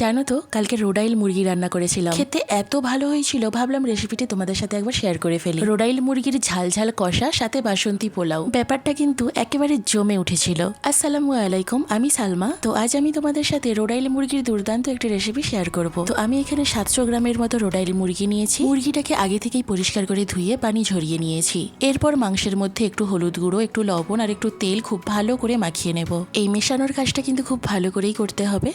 জানো তো কালকে রোডাইল মুরগি রান্না করেছিলাম। খেতে এত ভালো হয়েছিল ভাবলাম রেসিপিটি তোমাদের সাথে একবার শেয়ার করে ফেলি। রোডাইল মুরগির ঝাল ঝাল কষা সাথে বাসন্তী পোলাও। ব্যাপারটা কিন্তু একেবারে জমে উঠেছিল। আসসালামু আলাইকুম আমি সালমা। তো আজ আমি তোমাদের সাথে রোডাইল মুরগির দুর্দান্ত একটি রেসিপি শেয়ার করব। তো আমি এখানে সাতশো গ্রামের মতো রোডাইল মুরগি নিয়েছি। মুরগিটাকে আগে থেকেই পরিষ্কার করে ধুয়ে পানি ঝরিয়ে নিয়েছি। এরপর মাংসের মধ্যে একটু হলুদ গুঁড়ো একটু লবণ আর একটু তেল খুব ভালো করে মাখিয়ে নেব। এই মেশানোর কাজটা কিন্তু খুব ভালো করেই করতে হবে।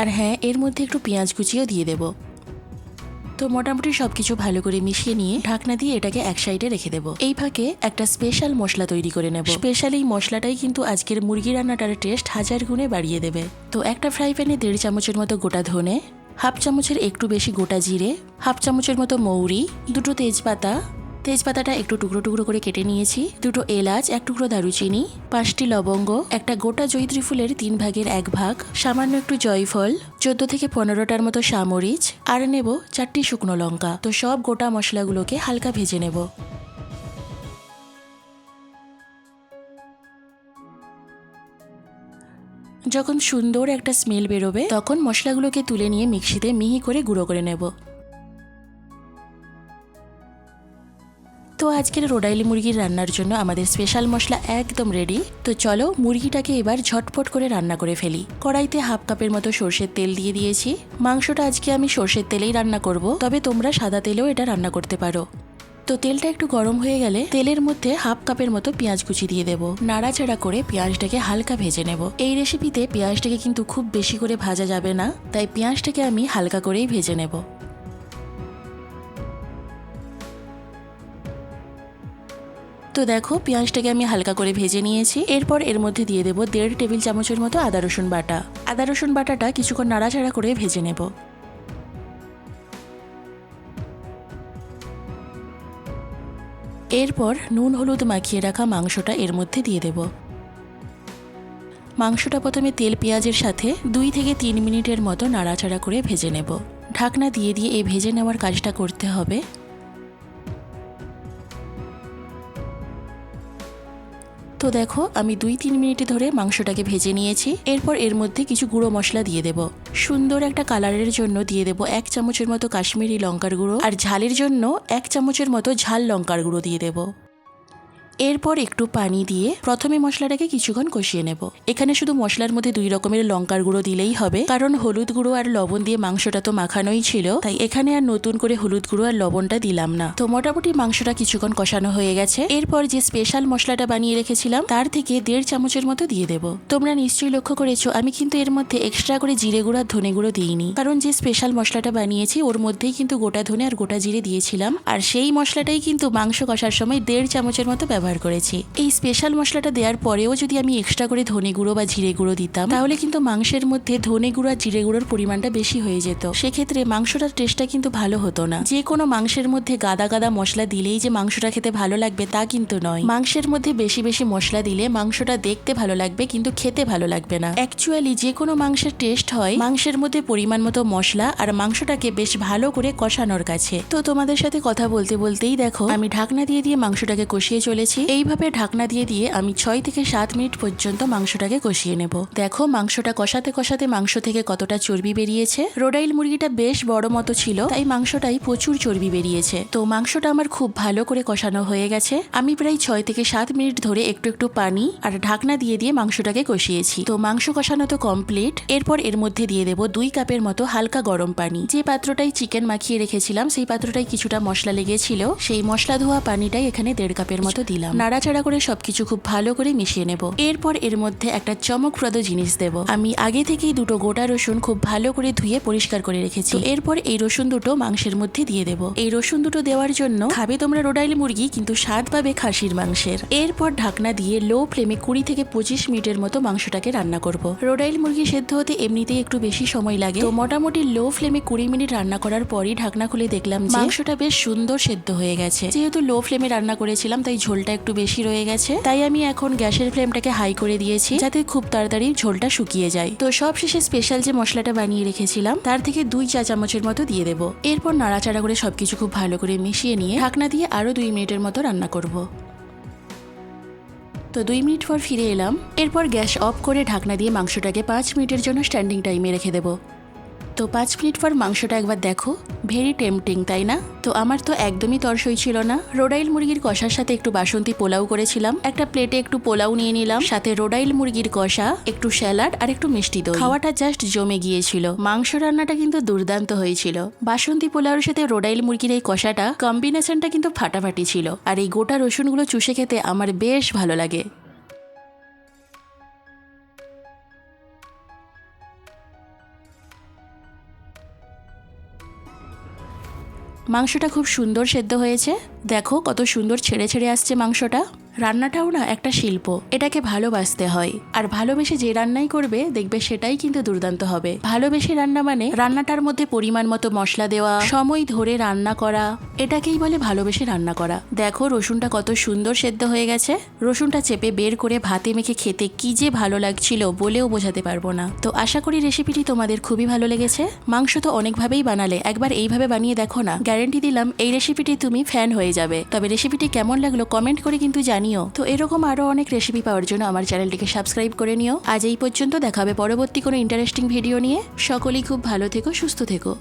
আর হ্যাঁ এর মধ্যে একটু পেঁয়াজ কুচিও দিয়ে দেব। তো মোটামুটি সব কিছু ভালো করে মিশিয়ে নিয়ে ঢাকনা দিয়ে এটাকে এক সাইডে রেখে দেবো। এই ফাঁকে একটা স্পেশাল মশলা তৈরি করে নেব। স্পেশাল এই মশলাটাই কিন্তু আজকের মুরগি রান্নাটার টেস্ট হাজার গুণে বাড়িয়ে দেবে। তো একটা ফ্রাই প্যানে দেড় চামচের মতো গোটা ধনে, হাফ চামচের একটু বেশি গোটা জিরে, হাফ চামচের মতো মৌরি, দুটো তেজপাতা তেজপাতাটা একটু টুকরো টুকরো করে কেটে নিয়েছি। দুটো এলাচ, এক টুকরো দারুচিনি, পাঁচটি লবঙ্গ, একটা গোটা জয়িত্রী ফুলের তিন ভাগের এক ভাগ, সামান্য একটু জয়ফল, চোদ্দ থেকে পনেরোটার মতো সামরিচ, আর নেব চারটি শুকনো লঙ্কা। তো সব গোটা মশলাগুলোকে হালকা ভেজে নেব। যখন সুন্দর একটা স্মেল বেরোবে, তখন মশলাগুলোকে তুলে নিয়ে মিক্সিতে মিহি করে গুঁড়ো করে নেব। তো আজকের রোডাইলি মুরগির রান্নার জন্য আমাদের স্পেশাল মশলা একদম রেডি তো চলো মুরগিটাকে এবার ঝটপট করে রান্না করে ফেলি। কড়াইতে হাফ কাপের মতো সর্ষের তেল দিয়ে দিয়েছি। মাংসটা আজকে আমি সর্ষের তেলেই রান্না করব। তবে তোমরা সাদা তেলেও এটা রান্না করতে পারো। তো তেলটা একটু গরম হয়ে গেলে তেলের মধ্যে হাফ কাপের মতো পেঁয়াজ কুচি দিয়ে দেবো। নাড়াচাড়া করে পেঁয়াজটাকে হালকা ভেজে নেব। এই রেসিপিতে পেঁয়াজটাকে কিন্তু খুব বেশি করে ভাজা যাবে না। তাই পেঁয়াজটাকে আমি হালকা করেই ভেজে নেব। তো দেখো, পেঁয়াজটাকে আমি হালকা করে ভেজে নিয়েছি। এরপর এর মধ্যে দিয়ে দেবো দেড় টেবিল চামচের মতো আদা রসুন বাটা। আদা রসুন বাটাটা কিছুক্ষণ নাড়াচাড়া করে ভেজে নেব। এরপর নুন হলুদ মাখিয়ে রাখা মাংসটা এর মধ্যে দিয়ে দেব। মাংসটা প্রথমে তেল পেঁয়াজের সাথে দুই থেকে তিন মিনিটের মতো নাড়াচাড়া করে ভেজে নেব। ঢাকনা দিয়ে দিয়ে এই ভেজে নেওয়ার কাজটা করতে হবে। তো দেখো, আমি দুই তিন মিনিট ধরে মাংসটাকে ভেজে নিয়েছি। এরপর এর মধ্যে কিছু গুঁড়ো মশলা দিয়ে দেব। সুন্দর একটা কালারের জন্য দিয়ে দেব এক চামচের মতো কাশ্মীরি লঙ্কার গুঁড়ো আর ঝালের জন্য এক চামচের মতো ঝাল লঙ্কার গুঁড়ো দিয়ে দেব। এরপর একটু পানি দিয়ে প্রথমে মশলাটাকে কিছুক্ষণ কষিয়ে নেব। এখানে শুধু মশলার মধ্যে দুই রকমের লঙ্কার গুঁড়ো দিলেই হবে, কারণ হলুদ গুঁড়ো আর লবণ দিয়ে মাংসটা তো মাখানোই ছিল, তাই এখানে আর নতুন করে হলুদ গুঁড়ো আর লবণটা দিলাম না। তো মোটামুটি মাংসটা কিছুক্ষণ কষানো হয়ে গেছে। এরপর যে স্পেশাল মশলাটা বানিয়ে রেখেছিলাম, তার থেকে দেড় চামচের মতো দিয়ে দেব। তোমরা নিশ্চয়ই লক্ষ্য করেছ, আমি কিন্তু এর মধ্যে এক্সট্রা করে জিরে গুঁড়ো আর ধনে গুঁড়ো দিইনি, কারণ যে স্পেশাল মশলাটা বানিয়েছি, ওর মধ্যেই কিন্তু গোটা ধনে আর গোটা জিরে দিয়েছিলাম, আর সেই মশলাটাই কিন্তু মাংস কষার সময় দেড় চামচের মতো ব্যবহার করেছি। এই স্পেশাল মশলাটা দেওয়ার পরেও যদি আমি এক্সট্রা করে ধনে গুঁড়ো বা জিরে গুঁড়ো দিতাম, তাহলে কিন্তু মাংসের মধ্যে ধনে গুঁড়ো আর জিরে গুঁড়োর পরিমাণটা বেশি হয়ে যেত। সেক্ষেত্রে মাংসটার টেস্টটা কিন্তু ভালো হতো না। যে কোনো মাংসের মধ্যে গাদা গাদা মশলা দিলেই যে মাংসটা খেতে ভালো লাগবে তা কিন্তু নয়। মাংসের মধ্যে বেশি বেশি মশলা দিলে মাংসটা দেখতে ভালো লাগবে কিন্তু খেতে ভালো লাগবে না। অ্যাকচুয়ালি যে কোনো মাংসের টেস্ট হয় মাংসের মধ্যে পরিমাণ মতো মশলা আর মাংসটাকে বেশ ভালো করে কষানোর কাছে। তো তোমাদের সাথে কথা বলতে বলতেই দেখো, আমি ঢাকনা দিয়ে দিয়ে মাংসটাকে কষিয়ে চলেছি। এইভাবে ঢাকনা দিয়ে দিয়ে আমি ছয় থেকে সাত মিনিট পর্যন্ত মাংসটাকে কষিয়ে নেব। দেখো মাংসটা কষাতে কষাতে মাংস থেকে কতটা চর্বি বেরিয়েছে। রোডাইল মুরগিটা বেশ বড় মতো ছিল, তাই মাংসটাই প্রচুর চর্বি বেরিয়েছে। তো মাংসটা আমার খুব ভালো করে কষানো হয়ে গেছে। আমি প্রায় ছয় থেকে সাত মিনিট ধরে একটু একটু পানি আর ঢাকনা দিয়ে দিয়ে মাংসটাকে কষিয়েছি। তো মাংস কষানো তো কমপ্লিট। এরপর এর মধ্যে দিয়ে দেব দুই কাপের মতো হালকা গরম পানি। যে পাত্রটাই চিকেন মাখিয়ে রেখেছিলাম, সেই পাত্রটাই কিছুটা মশলা লেগেছিল। সেই মশলা ধোয়া পানিটাই এখানে দেড় কাপের মতো দিলাম। নাড়াচাড়া করে সবকিছু খুব ভালো করে মিশিয়ে নেব। এরপর এর মধ্যে একটা চমকপ্রদ জিনিস দেব। আমি আগে থেকেই দুটো গোটা রসুন খুব ভালো করে ধুয়ে পরিষ্কার করে রেখেছি। এরপর এই রসুন দুটো মাংসের মধ্যে দিয়ে দেব। এই রসুন দুটো দেওয়ার জন্য খাবে তোমরা রোডাইল মুরগি কিন্তু স্বাদ পাবে খাসির মাংসের। এরপর ঢাকনা দিয়ে লো ফ্লেমে কুড়ি থেকে পঁচিশ মিনিটের মতো মাংসটাকে রান্না করব। রোডাইল মুরগি সেদ্ধ হতে এমনিতেই একটু বেশি সময় লাগে। তো মোটামুটি লো ফ্লেমে কুড়ি মিনিট রান্না করার পরই ঢাকনা খুলে দেখলাম মাংসটা বেশ সুন্দর সেদ্ধ হয়ে গেছে। যেহেতু লো ফ্লেমে রান্না করেছিলাম তাই ঝোলটা একটু বেশি রয়ে গেছে, তাই আমি এখন গ্যাসের ফ্লেমটাকে হাই করে দিয়েছি যাতে খুব তাড়াতাড়ি ঝোলটা শুকিয়ে যায়। তো সব শেষে স্পেশাল যে মশলাটা বানিয়ে রেখেছিলাম, তার থেকে দুই চা চামচের মতো দিয়ে দেবো। এরপর নাড়াচাড়া করে সবকিছু খুব ভালো করে মিশিয়ে নিয়ে ঢাকনা দিয়ে আরও দুই মিনিটের মতো রান্না করব। তো দুই মিনিট পর ফিরে এলাম। এরপর গ্যাস অফ করে ঢাকনা দিয়ে মাংসটাকে পাঁচ মিনিটের জন্য স্ট্যান্ডিং টাইমে রেখে দেবো। তো পাঁচ মিনিট পর মাংসটা একবার দেখো। ভেরি টেম্পটিং তাই না? তো আমার তো একদমই তরসই ছিল না। রোডাইল মুরগির কষার সাথে একটু বাসন্তী পোলাও করেছিলাম। একটা প্লেটে একটু পোলাও নিয়ে নিলাম। সাথে রোডাইল মুরগির কষা, একটু স্যালাড আর একটু মিষ্টি দই। খাওয়াটা জাস্ট জমে গিয়েছিল। মাংস রান্নাটা কিন্তু দুর্দান্ত হয়েছিল। বাসন্তী পোলাওর সাথে রোডাইল মুরগির এই কষাটা কম্বিনেশনটা কিন্তু ফাটাফাটি ছিল। আর এই গোটা রসুনগুলো চুষে খেতে আমার বেশ ভালো লাগে। মাংসটা খুব সুন্দর সেদ্ধ হয়েছে। দেখো কত সুন্দর ছেড়ে ছেড়ে আসছে মাংসটা। রান্নাটাও না একটা শিল্প। এটাকে ভালোবাসতে হয়। আর ভালোবেসে যে রান্নাই করবে, দেখবে সেটাই কিন্তু দুর্দান্ত হবে। ভালোবেসে রান্না মানে রান্নাটার মধ্যে পরিমাণ মতো মশলা দেওয়া, সময় ধরে রান্না করা। এটাকেই বলে ভালোবেসে রান্না করা। দেখো রসুনটা কত সুন্দর সেদ্ধ হয়ে গেছে। রসুনটা চেপে বের করে ভাতে মেখে খেতে কি যে ভালো লাগছিল বলেও বোঝাতে পারব না। তো আশা করি রেসিপিটি তোমাদের খুবই ভালো লেগেছে। মাংস তো অনেকভাবেই বানালে, একবার এইভাবে বানিয়ে দেখো না। গ্যারেন্টি দিলাম, এই রেসিপিটি তুমি ফ্যান হয়ে যাবে। তবে রেসিপিটি কেমন লাগল কমেন্ট করে কিন্তু জানিও। তো এরকম আরও অনেক রেসিপি পাওয়ার জন্য আমার চ্যানেলটিকে সাবস্ক্রাইব করে নিও। আজ এই পর্যন্ত দেখাবে পরবর্তী কোনো ইন্টারেস্টিং ভিডিও নিয়ে। সকলেই খুব ভালো থেকো, সুস্থ থেকো।